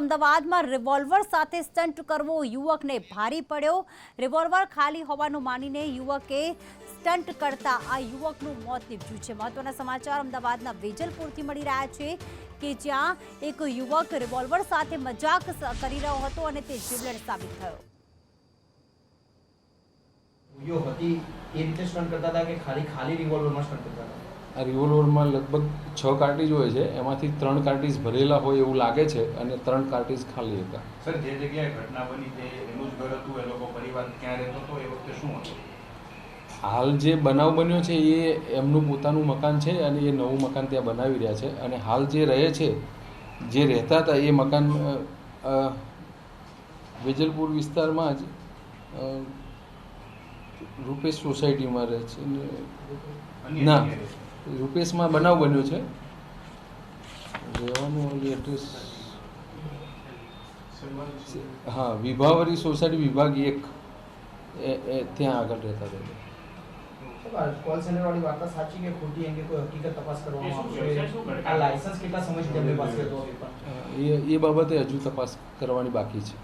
અમદાવાદમાં રિવોલ્વર સાથે સ્ટન્ટ કરવો યુવકને ભારી પડ્યો. રિવોલ્વર ખાલી હોવાનું માનીને યુવકે સ્ટન્ટ કરતા આ યુવકનું મોત નીપજ્યું છે. મહત્વના સમાચાર અમદાવાદના વેજલપુરથી મળી રહ્યા છે કે જ્યાં એક યુવક રિવોલ્વર સાથે મજાક કરી રહ્યો હતો અને તે જીવલેણ સાબિત થયો. હતી. એ રીતે સ્ટન્ટ કરતા હતા કે ખાલી ખાલી રિવોલ્વરમાં સ્ટન્ટ કરતા હતા? આ રિવોલ્વરમાં લગભગ છ કાર્ટીજ હોય છે એમાંથી ત્રણ કાર્ટીજ ભરેલા હોય એવું લાગે છે અને ત્રણ કાર્ટીજ ખાલી હતા. સર જે જગ્યાએ ઘટના બની તે એનું જ ઘર હતું એ લોકો પરિવાર ક્યાં રહેતો હતો એ વખતે શું હતું? હાલ જે બનાવ બન્યો છે એ એમનું પોતાનું મકાન છે અને એ નવું મકાન ત્યાં બનાવી રહ્યા છે. અને હાલ જે રહે છે જે રહેતા હતા એ મકાન વેજલપુર વિસ્તારમાં જ રૂપેશ સોસાયટીમાં રહે છે. ને. રૂપેશમાં બનાવ બન્યો છે. રહેવાનું એડ્રેસ હા વિભાવરી સોસાયટી વિભાગ એક. એ એ ત્યાં આગળ રહેતા હતા. કોલ સેન્ટર વાળી વાર્તા સાચી કે ખોટી અંગે કોઈ હકીકત તપાસ એ કરવામાં? આવશે? આ લાયસન્સ કેટલા પાસે હતો એ એ બાબતે હજુ તપાસ કરવાની બાકી છે.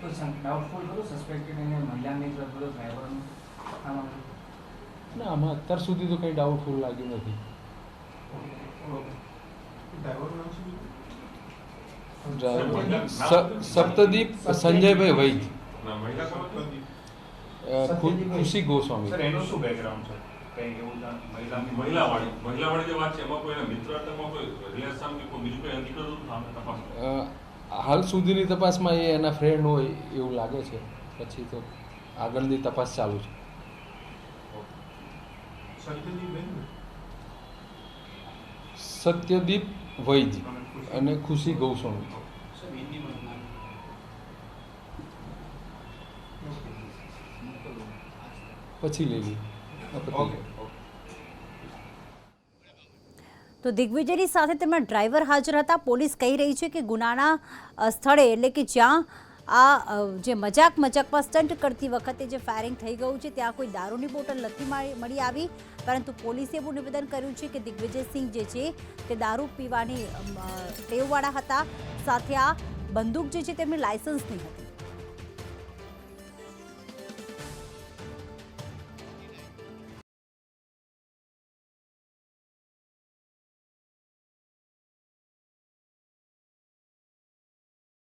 તો ડાઉટફુલ ખરું સસ્પેક્ટેડ એને મહિલાની તરફ ડ્રાઈવરનું ના આમાં અત્યાર સુધી તો કંઈ ડાઉટફુલ લાગ્યું નથી. સપ્તદીપ સંજયભાઈ વૈદ. ખુશી ગોસ્વામી. સર એનું શું બેકગ્રાઉન્ડ છે? હાલ સુધીની તપાસમાં એ એના ફ્રેન્ડ હોય એવું લાગે છે. પછી તો આગળની તપાસ ચાલુ છે. સત્યદીપ વૈદ અને ખુશી ગૌસ્વામી. પછી ગયું. તો દિગ્વિજયની સાથે તેમના ડ્રાઈવર હાજર હતા. પોલીસ કહી રહી છે કે ગુનાના સ્થળે એટલે કે જ્યાં આ જે મજાક મજાકમાં સ્ટન્ટ કરતી વખતે જે ફાયરિંગ થઈ ગયું છે, ત્યાં કોઈ દારૂની બોટલ નથી મળી આવી. પરંતુ પોલીસે એવું નિવેદન કર્યું છે કે દિગ્વિજયસિંહ જે છે, તે દારૂ પીવાની ટેવવાળા હતા. સાથે આ બંદૂક જે છે, તેમની લાયસન્સની હતી.